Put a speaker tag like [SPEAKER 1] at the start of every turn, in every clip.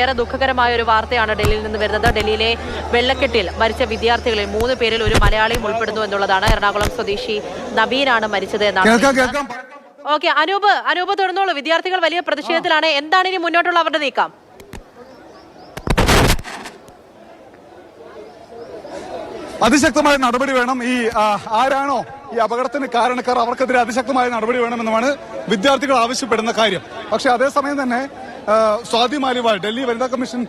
[SPEAKER 1] ഏറെ ദുഃഖകരമായ ഒരു വാർത്തയാണ് ഡൽഹിയിൽ നിന്ന് വരുന്നത്. ഡൽഹിയിലെ വെള്ളക്കെട്ടിൽ മരിച്ച വിദ്യാർത്ഥികളിൽ മൂന്ന് പേരിൽ ഒരു മലയാളിയും ഉൾപ്പെടുന്നു എന്നുള്ളതാണ്. എറണാകുളം സ്വദേശി നബീനാണ് മരിച്ചത് എന്നാണ് ഓക്കെ അനൂപ് അനൂപ് തുടർന്നോളൂ വിദ്യാർത്ഥികൾ വലിയ പ്രതിഷേധത്തിലാണ്. എന്താണ് ഇനി മുന്നോട്ടുള്ള അവരുടെ നീക്കം?
[SPEAKER 2] അതിശക്തമായ നടപടി വേണം. ഈ ആരാണോ ഈ അപകടത്തിന് കാരണക്കാർ അവർക്കെതിരെ അതിശക്തമായ നടപടി വേണമെന്നുമാണ് വിദ്യാർത്ഥികൾ ആവശ്യപ്പെടുന്ന കാര്യം. പക്ഷെ അതേസമയം തന്നെ സ്വാതി മാലിവാൾ ഡൽഹി വനിതാ കമ്മീഷൻ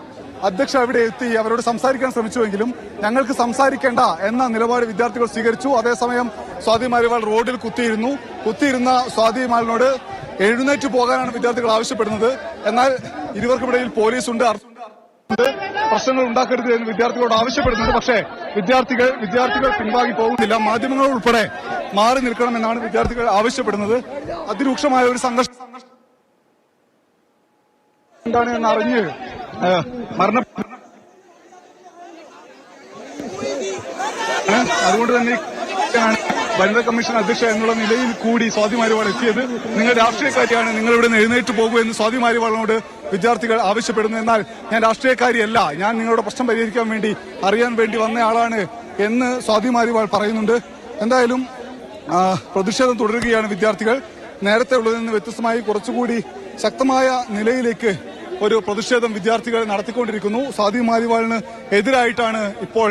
[SPEAKER 2] അധ്യക്ഷ അവിടെ എത്തി അവരോട് സംസാരിക്കാൻ ശ്രമിച്ചുവെങ്കിലും ഞങ്ങൾക്ക് സംസാരിക്കേണ്ട എന്ന നിലപാട് വിദ്യാർത്ഥികൾ സ്വീകരിച്ചു. അതേസമയം സ്വാതി മാലിവാൾ റോഡിൽ കുത്തിയിരുന്നു. കുത്തിയിരുന്ന സ്വാതി മാലിനോട് എഴുന്നേറ്റ് പോകാനാണ് വിദ്യാർത്ഥികൾ ആവശ്യപ്പെടുന്നത്. എന്നാൽ ഇരുവർക്കുമിടയിൽ പോലീസുണ്ട്. പ്രശ്നങ്ങൾ ഉണ്ടാക്കരുത് എന്ന് വിദ്യാർത്ഥികളോട് ആവശ്യപ്പെടുന്നുണ്ട്. പക്ഷേ വിദ്യാർത്ഥികൾ വിദ്യാർത്ഥികൾ പിൻവാങ്ങി പോകുന്നില്ല. മാധ്യമങ്ങൾ ഉൾപ്പെടെ മാറി നിൽക്കണമെന്നാണ് വിദ്യാർത്ഥികൾ ആവശ്യപ്പെടുന്നത്. അതിരൂക്ഷമായ ഒരു സംഘർഷം എന്താണ് എന്ന് അറിഞ്ഞ് മരണ അതുകൊണ്ട് തന്നെ വനിതാ കമ്മീഷൻ അധ്യക്ഷ എന്നുള്ള നിലയിൽ കൂടി സ്വാതി മാരിവാൾ എത്തിയത്. നിങ്ങൾ രാഷ്ട്രീയക്കാരിയാണ്. നിങ്ങൾ ഇവിടെ നിന്ന് എഴുന്നേറ്റ് പോകൂ എന്ന് സ്വാതി മാരിവാളിനോട് വിദ്യാർത്ഥികൾ ആവശ്യപ്പെടുന്നു. എന്നാൽ ഞാൻ രാഷ്ട്രീയക്കാരിയല്ല. ഞാൻ നിങ്ങളുടെ പ്രശ്നം പരിഹരിക്കാൻ വേണ്ടി അറിയാൻ വേണ്ടി വന്ന ആളാണ് എന്ന് സ്വാതി മാരിവാൾ പറയുന്നുണ്ട്. എന്തായാലും പ്രതിഷേധം തുടരുകയാണ് വിദ്യാർത്ഥികൾ. നേരത്തെ ഉള്ളതിൽ നിന്ന് വ്യത്യസ്തമായി കുറച്ചുകൂടി ശക്തമായ നിലയിലേക്ക് ഒരു പ്രതിഷേധം വിദ്യാർത്ഥികൾ നടത്തിക്കൊണ്ടിരിക്കുന്നു. സാദി മാലിവാളിന് എതിരായിട്ടാണ് ഇപ്പോൾ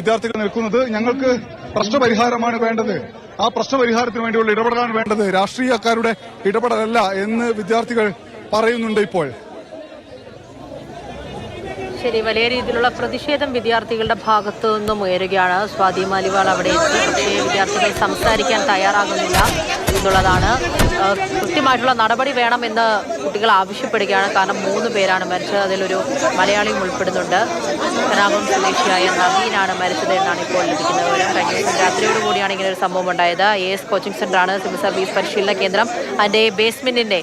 [SPEAKER 2] വിദ്യാർത്ഥികൾ നിൽക്കുന്നത്. ഞങ്ങൾക്ക് പ്രശ്നപരിഹാരമാണ് വേണ്ടത്. ആ പ്രശ്നപരിഹാരത്തിന് വേണ്ടിയുള്ള ഇടപെടലാണ് വേണ്ടത്. രാഷ്ട്രീയക്കാരുടെ ഇടപെടലല്ല എന്ന് വിദ്യാർത്ഥികൾ പറയുന്നുണ്ട് ഇപ്പോൾ.
[SPEAKER 1] ശരി വലിയ രീതിയിലുള്ള പ്രതിഷേധം വിദ്യാർത്ഥികളുടെ ഭാഗത്തു നിന്നും ഉയരുകയാണ്. സ്വാതി മാലിവാൾ അവിടെ പക്ഷേ വിദ്യാർത്ഥികൾ സംസാരിക്കാൻ തയ്യാറാകുന്നില്ല. എന്നുള്ളതാണ്. കൃത്യമായിട്ടുള്ള നടപടി വേണമെന്ന് കുട്ടികൾ ആവശ്യപ്പെടുകയാണ്. കാരണം മൂന്ന് പേരാണ് മരിച്ചത്. അതിലൊരു മലയാളിയും ഉൾപ്പെടുന്നുണ്ട്. കനാപം സ്വദേശിയായ നവീനാണ് മരിച്ചത് എന്നാണ് ഇപ്പോൾ ലഭിക്കുന്ന വിവരം. കഴിഞ്ഞ ദിവസം രാത്രിയോട് കൂടിയാണ് ഇങ്ങനെ ഒരു സംഭവം ഉണ്ടായത്. എ എസ് കോച്ചിംഗ് സെന്ററാണ് സിവിൽ സർവീസ് പരിശീലന കേന്ദ്രം. അതിന്റെ ബേസ്മെന്റിന്റെ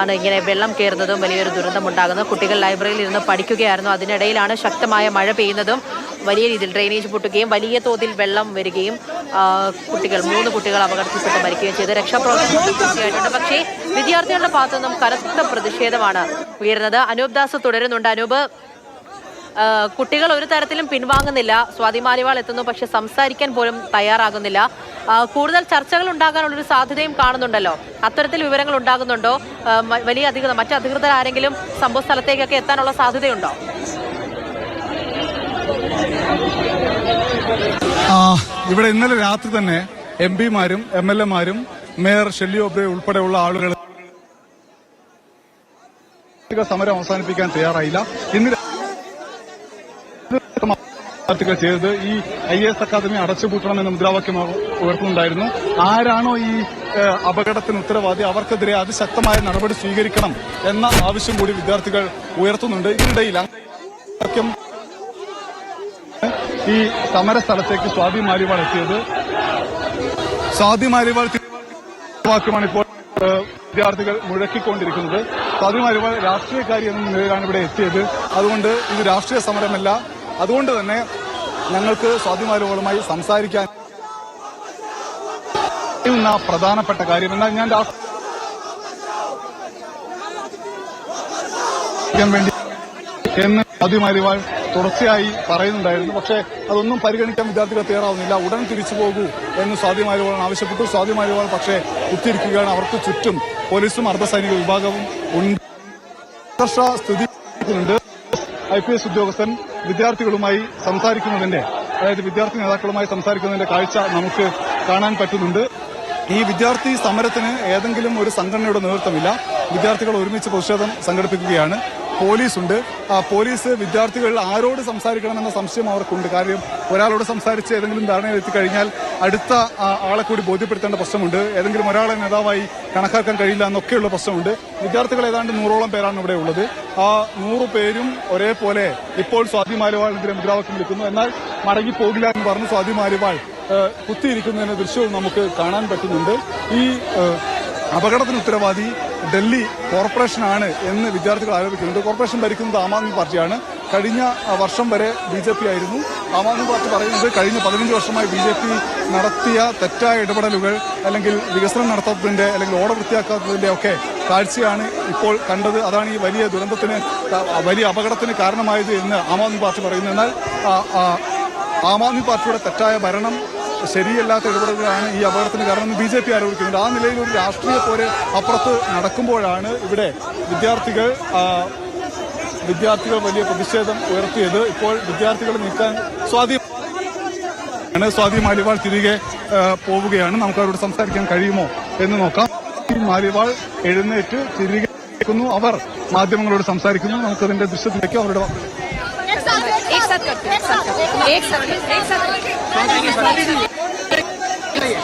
[SPEAKER 1] ആണ് ഇങ്ങനെ വെള്ളം കയറുന്നതും വലിയൊരു ദുരന്തമുണ്ടാകുന്നത് കുട്ടികൾ ലൈബ്രറിയിൽ ഇരുന്ന് പഠിക്കുകയായിരുന്നു. അതിനിടയിലാണ് ശക്തമായ മഴ പെയ്യുന്നതും വലിയ രീതിയിൽ ഡ്രെയിനേജ് പൊട്ടുകയും വലിയ തോതിൽ വെള്ളം വരികയും കുട്ടികൾ മൂന്ന് കുട്ടികൾ അപകടത്തിൽപ്പെട്ട് മരിക്കുകയും ചെയ്ത്. രക്ഷാപ്രവർത്തനം പൂർത്തിയായിട്ടുണ്ട് പക്ഷേ വിദ്യാർത്ഥികളുടെ ഭാഗത്തു നിന്നും കനത്ത പ്രതിഷേധമാണ് ഉയരുന്നത്. അനൂപ് ദാസ് തുടരുന്നുണ്ട്. അനൂപ് കുട്ടികൾ ഒരു തരത്തിലും പിൻവാങ്ങുന്നില്ല. സ്വാതി മാലിവാൾ എത്തുന്നു. പക്ഷെ സംസാരിക്കാൻ പോലും തയ്യാറാകുന്നില്ല. കൂടുതൽ ചർച്ചകൾ ഉണ്ടാകാനുള്ളൊരു സാധ്യതയും കാണുന്നുണ്ടല്ലോ. അത്തരത്തിൽ വിവരങ്ങൾ ഉണ്ടാകുന്നുണ്ടോ? വലിയ അധികൃതർ മറ്റു അധികൃതർ ആരെങ്കിലും സംഭവ സ്ഥലത്തേക്കൊക്കെ എത്താനുള്ള സാധ്യതയുണ്ടോ?
[SPEAKER 2] ഇവിടെ ഇന്നലെ രാത്രി തന്നെ എം പിമാരും എം എൽ എമാരും മേയർ ഷെല്ലി ഒബ്രെ ഉൾപ്പെടെയുള്ള ആളുകൾ സമരം അവസാനിപ്പിക്കാൻ തയ്യാറായില്ല. ഇന്ന് പാർട്ടികൾ ചെയ്തത് ഈ ഐ എസ് അക്കാദമി അടച്ചുപൂട്ടണം എന്ന മുദ്രാവാക്യം ഉയർത്തുന്നുണ്ടായിരുന്നു. ആരാണോ ഈ അപകടത്തിന് ഉത്തരവാദി അവർക്കെതിരെ അതിശക്തമായ നടപടി സ്വീകരിക്കണം എന്ന ആവശ്യം കൂടി വിദ്യാർത്ഥികൾ ഉയർത്തുന്നുണ്ട്. ഇതിനിടയിൽ ഈ സമര സ്ഥലത്തേക്ക് സ്വാതി മാലിവാൾ എത്തിയത്. സ്വാതി മാലിവാൾ വാക്കുമാണ് ഇപ്പോൾ വിദ്യാർത്ഥികൾ മുഴക്കിക്കൊണ്ടിരിക്കുന്നത്. സ്വാതി മാലിവാൾ രാഷ്ട്രീയക്കാരി എന്ന നിലയിലാണ് ഇവിടെ എത്തിയത്. അതുകൊണ്ട് ഇത് രാഷ്ട്രീയ സമരമല്ല. അതുകൊണ്ട് തന്നെ ഞങ്ങൾക്ക് സ്വാതി മാലിവാളുമായി സംസാരിക്കാൻ പ്രധാനപ്പെട്ട കാര്യം എന്നാൽ ഞാൻ രാഷ്ട്രീയ വേണ്ടി എന്ന് സ്വാതി മാലിവാൾ തുടർച്ചയായി പറയുന്നുണ്ടായിരുന്നു. പക്ഷേ അതൊന്നും പരിഗണിക്കാൻ വിദ്യാർത്ഥികൾ തയ്യാറാവുന്നില്ല. ഉടൻ തിരിച്ചു പോകൂ എന്ന് സ്വാതി മാലിവാൾ ആവശ്യപ്പെട്ടു. സ്വാതി മാലിവാൾ പക്ഷേ കുത്തിയിരിക്കുകയാണ്. അവർക്ക് ചുറ്റും പോലീസും അർദ്ധസൈനിക വിഭാഗവും ഉണ്ട്. സ്ഥിതി ഐ പി എസ് ഉദ്യോഗസ്ഥൻ വിദ്യാർത്ഥികളുമായി സംസാരിക്കുന്നതിന്റെ അതായത് വിദ്യാർത്ഥി നേതാക്കളുമായി സംസാരിക്കുന്നതിന്റെ കാഴ്ച നമുക്ക് കാണാൻ പറ്റുന്നുണ്ട്. ഈ വിദ്യാർത്ഥി സമരത്തിന് ഏതെങ്കിലും ഒരു സംഘടനയുടെ നേതൃത്വമില്ല. വിദ്യാർത്ഥികൾ ഒരുമിച്ച് പ്രതിഷേധം സംഘടിപ്പിക്കുകയാണ്. പോലീസുണ്ട്. ആ പോലീസ് വിദ്യാർത്ഥികൾ ആരോട് സംസാരിക്കണമെന്ന സംശയം അവർക്കുണ്ട്. കാര്യം ഒരാളോട് സംസാരിച്ച് ഏതെങ്കിലും ധാരണയിൽ എത്തിക്കഴിഞ്ഞാൽ അടുത്ത ആളെ കൂടി ബോധ്യപ്പെടുത്തേണ്ട പ്രശ്നമുണ്ട്. ഏതെങ്കിലും ഒരാളെ നേതാവായി കണക്കാക്കാൻ കഴിയില്ല എന്നൊക്കെയുള്ള പ്രശ്നമുണ്ട്. വിദ്യാർത്ഥികൾ ഏതാണ്ട് നൂറോളം പേരാണ് ഇവിടെ ഉള്ളത്. ആ നൂറ് പേരും ഒരേപോലെ ഇപ്പോൾ സ്വാതി മാലിവാളിനെതിരെ മുദ്രാവാക്യം വിളിക്കുന്നു. എന്നാൽ മടങ്ങിപ്പോകില്ല എന്ന് പറഞ്ഞ് സ്വാതി മാലിവാൾ കുത്തിയിരിക്കുന്നതിന്റെ ദൃശ്യവും നമുക്ക് കാണാൻ പറ്റുന്നുണ്ട്. ഈ അപകടത്തിന് ഉത്തരവാദി ഡൽഹി കോർപ്പറേഷനാണ് എന്ന് വിദ്യാർത്ഥികൾ ആരോപിക്കുന്നുണ്ട്. കോർപ്പറേഷൻ ഭരിക്കുന്നത് ആം ആദ്മി പാർട്ടിയാണ്. കഴിഞ്ഞ വർഷം വരെ ബി ജെ പി ആയിരുന്നു. ആം ആദ്മി പാർട്ടി പറയുന്നത് കഴിഞ്ഞ പതിനഞ്ച് വർഷമായി ബി ജെ പി നടത്തിയ തെറ്റായ ഇടപെടലുകൾ അല്ലെങ്കിൽ വികസനം നടത്താത്തതിന്റെ അല്ലെങ്കിൽ ഓട വൃത്തിയാക്കാത്തതിന്റെ ഒക്കെ കാഴ്ചയാണ് ഇപ്പോൾ കണ്ടത്. അതാണ് ഈ വലിയ ദുരന്തത്തിന് വലിയ അപകടത്തിന് കാരണമായത് എന്ന് ആം ആദ്മി പാർട്ടി പറയുന്നു. എന്നാൽ ആ, ആദ്മി പാർട്ടിയുടെ തെറ്റായ ഭരണം ശരിയല്ലാത്ത ഇടപെടലുകളാണ് ഈ അപകടത്തിന് കാരണം ബി ജെ പി ആരോപിക്കുന്നുണ്ട് ആ നിലയിൽ ഒരു രാഷ്ട്രീയ പോലെ അപ്പുറത്ത് നടക്കുമ്പോഴാണ് ഇവിടെ വിദ്യാർത്ഥികൾ ആ, വിദ്യാർത്ഥികൾ വലിയ പ്രതിഷേധം ഉയർത്തിയത് ഇപ്പോൾ വിദ്യാർത്ഥികൾ നീക്കാൻ സ്വാധീനം ആണ് സ്വാതി മാലിവാൾ തിരികെ ആ, പോവുകയാണ് നമുക്ക് അവരോട് സംസാരിക്കാൻ കഴിയുമോ എന്ന് നോക്കാം ഈ മാലിവാൾ എഴുന്നേറ്റ് തിരികെ നിൽക്കുന്നു. അവർ മാധ്യമങ്ങളോട് സംസാരിക്കുന്നു നമുക്കതിന്റെ ദൃശ്യത്തിലേക്ക് അവരുടെ വാക്കുകൾ
[SPEAKER 3] एक साथ करते हैं, एक साथ रुक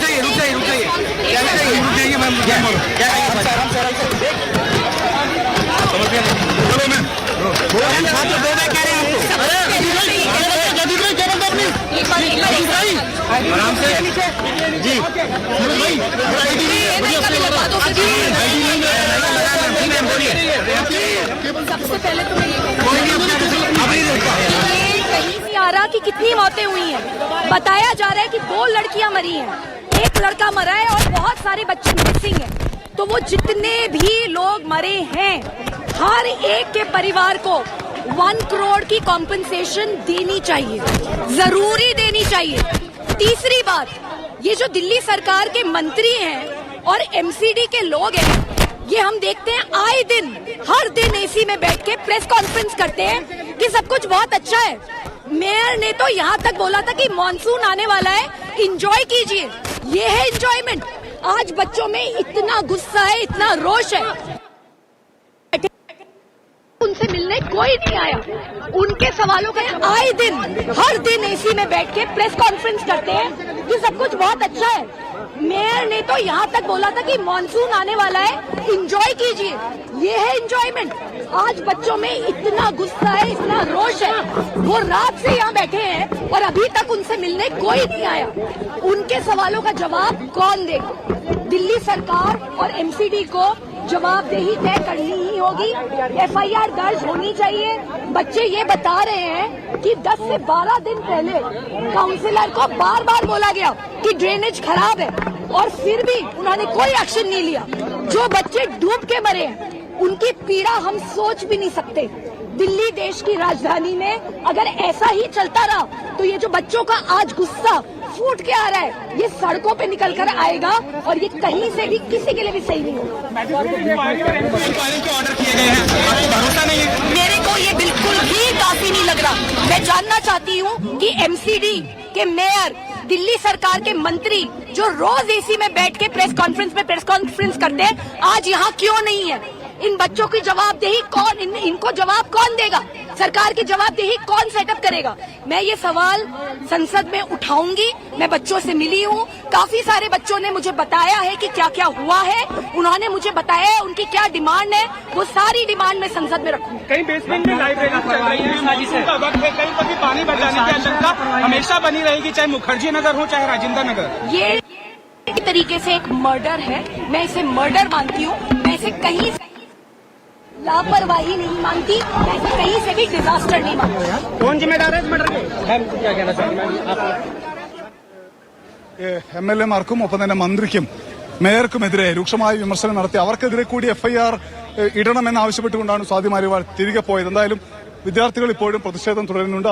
[SPEAKER 3] जाइए रुक जाइए रुक जाइए क्या क्या क्या क्या क्या क्या क्या क्या क्या क्या हैं, एक साथ करते हैं। सबसे पहले तो मैं ये कहीं नहीं आ रहा कि कितनी मौतें हुई हैं बताया जा रहा है कि दो लड़कियाँ मरी हैं एक लड़का मरा है और बहुत सारे बच्चे मिसिंग हैं तो वो जितने भी लोग मरे हैं हर एक के परिवार को वन करोड़ की कॉम्पनसेशन देनी चाहिए ज़रूरी देनी चाहिए। तीसरी बात, ये जो दिल्ली सरकार के मंत्री हैं और एमसीडी के लोग हैं, ये हम देखते हैं आए दिन, हर दिन एसी में बैठ के प्रेस कॉन्फ्रेंस करते हैं कि सब कुछ बहुत अच्छा है। मेयर ने तो यहाँ तक बोला था कि मॉनसून आने वाला है इंजॉय कीजिए। ये है इंजॉयमेंट आज बच्चों में इतना गुस्सा है, इतना रोष है। उनसे मिलने कोई नहीं आया। उनके सवालों का आए दिन, हर दिन एसी में बैठ के प्रेस कॉन्फ्रेंस करते हैं। कि सब कुछ बहुत अच्छा है। मेयर ने तो यहाँ तक बोला था कि मॉनसून आने वाला है। इंजॉय कीजिए। ये है इंजॉयमेंट आज बच्चों में इतना गुस्सा है, इतना रोष है। वो रात से यहाँ बैठे हैं और अभी तक उनसे मिलने कोई नहीं आया। उनके सवालों का जवाब कौन देगा? दिल्ली सरकार और एमसीडी को जवाबदेही तय करनी ही होगी। एफआईआर दर्ज होनी चाहिए। बच्चे ये बता रहे हैं कि 10 से 12 दिन पहले काउंसिलर को बार बार बोला गया कि ड्रेनेज खराब है और फिर भी उन्होंने कोई एक्शन नहीं लिया। जो बच्चे डूब के मरे हैं, उनकी पीड़ा हम सोच भी नहीं सकते। दिल्ली देश की राजधानी में अगर ऐसा ही चलता रहा तो ये जो बच्चों का आज गुस्सा फूट के आ रहा है। ये सड़कों पे निकल कर आएगा और ये कहीं से भी किसी के लिए भी सही नहीं होगा। मेरे को ये बिल्कुल भी काफ़ी नहीं लग रहा। मैं जानना चाहती हूँ कि एमसीडी के मेयर दिल्ली सरकार के मंत्री जो रोज एसी में बैठ के प्रेस कॉन्फ्रेंस में प्रेस कॉन्फ्रेंस करते हैं आज यहाँ क्यों नहीं है? इन बच्चों की जवाबदेही कौन इन, इनको जवाब कौन देगा? सरकार की जवाबदेही कौन सेटअप करेगा? मैं ये सवाल संसद में उठाऊँगी मैं बच्चों से मिली हूँ। काफ़ी सारे बच्चों ने मुझे बताया है कि क्या क्या हुआ है। उन्होंने मुझे बताया है उनकी क्या डिमांड है वो सारी डिमांड मैं संसद में रखूँगी।
[SPEAKER 4] कहीं बेसमेंट में कहीं पर भी पानी बचाने की आशंका हमेशा बनी रहेगी चाहे मुखर्जी नगर हो चाहे राजेंद्र नगर।
[SPEAKER 3] ये तरीके से एक मर्डर है। मैं इसे मर्डर मानती हूँ। मैं इसे कहीं लापरवाही नहीं मानती मैं इसे कहीं से भी डिजास्टर नहीं मानती
[SPEAKER 4] कौन जिम्मेदार है इस मर्डर के मैम क्या कहना चाहेंगे मैम आप
[SPEAKER 2] എം എൽ എമാർക്കും ഒപ്പം തന്നെ മന്ത്രിക്കും മേയർക്കുമെതിരെ രൂക്ഷമായ വിമർശനം നടത്തി അവർക്കെതിരെ കൂടി എഫ്ഐആർ ഇടണമെന്ന് ആവശ്യപ്പെട്ടുകൊണ്ടാണ് സ്വാതി മാലിവാൾ തിരികെ പോയത് എന്തായാലും വിദ്യാർത്ഥികൾ ഇപ്പോഴും പ്രതിഷേധം തുടരുന്നുണ്ട്